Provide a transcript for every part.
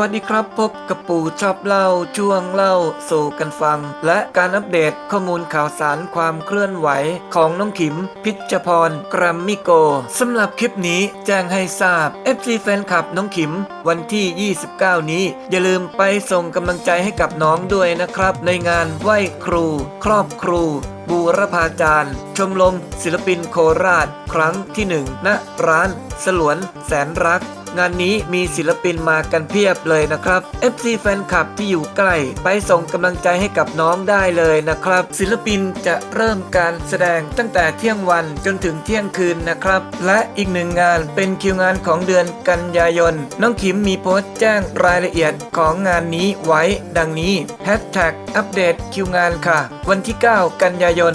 วัสดีครับพบกับปู่ชอบเล่าช่วงเล่าสู่กันฟัง และการอัปเดตข้อมูลข่าวสารความเคลื่อนไหวของน้องขิม พิชชพรกรัมมิโกสำหรับคลิปนี้แจ้งให้ทราบ FC แฟนคลับน้องขิม วันที่ 29 นี้ อย่าลืมไปส่งกำลังใจให้กับน้องด้วยนะครับ ในงานไหว้ครู ครอบครูบูรพาจารย์ ชมรมศิลปินโคราช ครั้งที่หนึ่งณร้าน สลวนแสนรัก งานนี้มีศิลปินมากันเพียบเลยนะครับ FC แฟนคลับที่อยู่ใกล้ไปส่งกำลังใจให้กับน้องได้เลยนะครับ ศิลปินจะเริ่มการแสดงตั้งแต่เที่ยงวันจนถึงเที่ยงคืนนะครับ และอีกหนึ่งงานเป็นคิวงานของเดือนกันยายน น้องขิมมีโพสต์แจ้งรายละเอียดของงานนี้ไว้ดังนี้แฮชแท็กอัปเดตคิวงานค่ะ วันที่ 9 กันยายน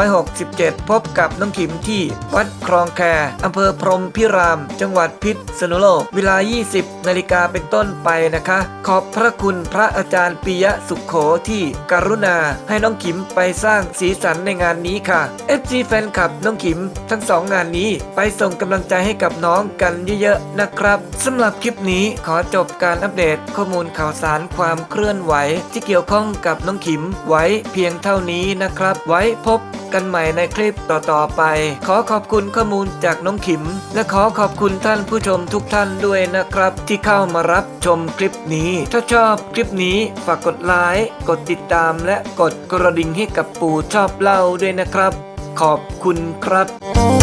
2567 พบกับน้องขิมที่วัดคลองแคอำเภอพรหมพิราม จังหวัดพิษณุณุโลก เวลา 20 นาฬิกาเป็นต้นไปนะคะ ขอบพระคุณพระอาจารย์ปิยะสุขโขที่กรุณาให้น้องขิมไปสร้างสีสันในงานนี้ค่ะ FG แฟนคลับน้องขิมทั้งสองงานนี้ ไปส่งกำลังใจให้กับน้องกันเยอะๆนะครับสำหรับคลิปนี้ขอจบการอัปเดตข้อมูลข่าวสารความเคลื่อนไหว ที่เกี่ยวข้องกับน้องขิมไว้เพียงเท่านี้นะครับ ไว้พบ กันใหม่ในคลิปต่อๆไป ขอขอบคุณข้อมูลจากน้องขิม และขอขอบคุณท่านผู้ชมทุกท่านด้วยนะครับ ที่เข้ามารับชมคลิปนี้ ถ้าชอบคลิปนี้ฝากกดไลค์กดติดตามและกดกระดิ่งให้กับปู่ชอบเล่าด้วยนะครับ ขอบคุณครับ